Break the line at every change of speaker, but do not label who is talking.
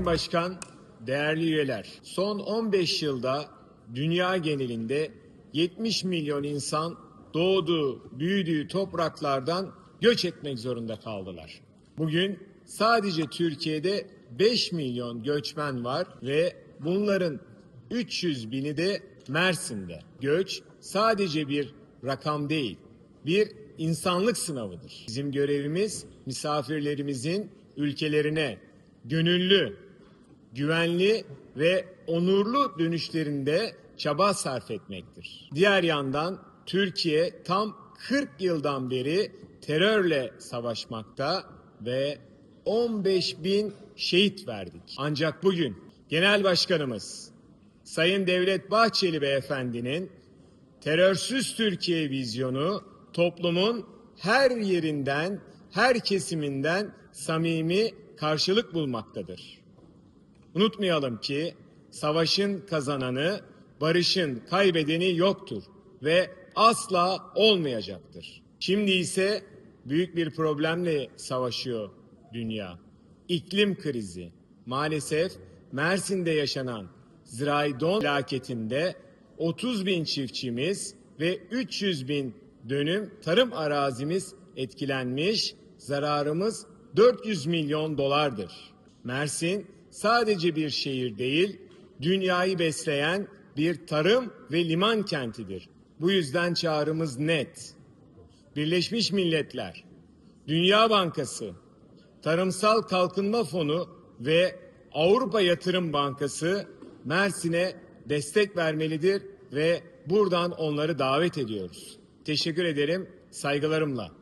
Sayın Başkan, değerli üyeler, son 15 yılda dünya genelinde 70 milyon insan doğduğu, büyüdüğü topraklardan göç etmek zorunda kaldılar. Bugün sadece Türkiye'de 5 milyon göçmen var ve bunların 300 bini de Mersin'de. Göç sadece bir rakam değil, bir insanlık sınavıdır. Bizim görevimiz misafirlerimizin ülkelerine gönüllü, güvenli ve onurlu dönüşlerinde çaba sarf etmektir. Diğer yandan Türkiye tam 40 yıldan beri terörle savaşmakta ve 15 bin şehit verdik. Ancak bugün Genel Başkanımız Sayın Devlet Bahçeli Beyefendinin terörsüz Türkiye vizyonu toplumun her yerinden, her kesiminden samimi karşılık bulmaktadır. Unutmayalım ki savaşın kazananı, barışın kaybedeni yoktur ve asla olmayacaktır. Şimdi ise büyük bir problemle savaşıyor dünya. İklim krizi. Maalesef Mersin'de yaşanan zirai don felaketinde 30 bin çiftçimiz ve 300 bin dönüm tarım arazimiz etkilenmiş, zararımız 400 milyon dolardır. Mersin sadece bir şehir değil, dünyayı besleyen bir tarım ve liman kentidir. Bu yüzden çağrımız net. Birleşmiş Milletler, Dünya Bankası, Tarımsal Kalkınma Fonu ve Avrupa Yatırım Bankası Mersin'e destek vermelidir ve buradan onları davet ediyoruz. Teşekkür ederim, saygılarımla.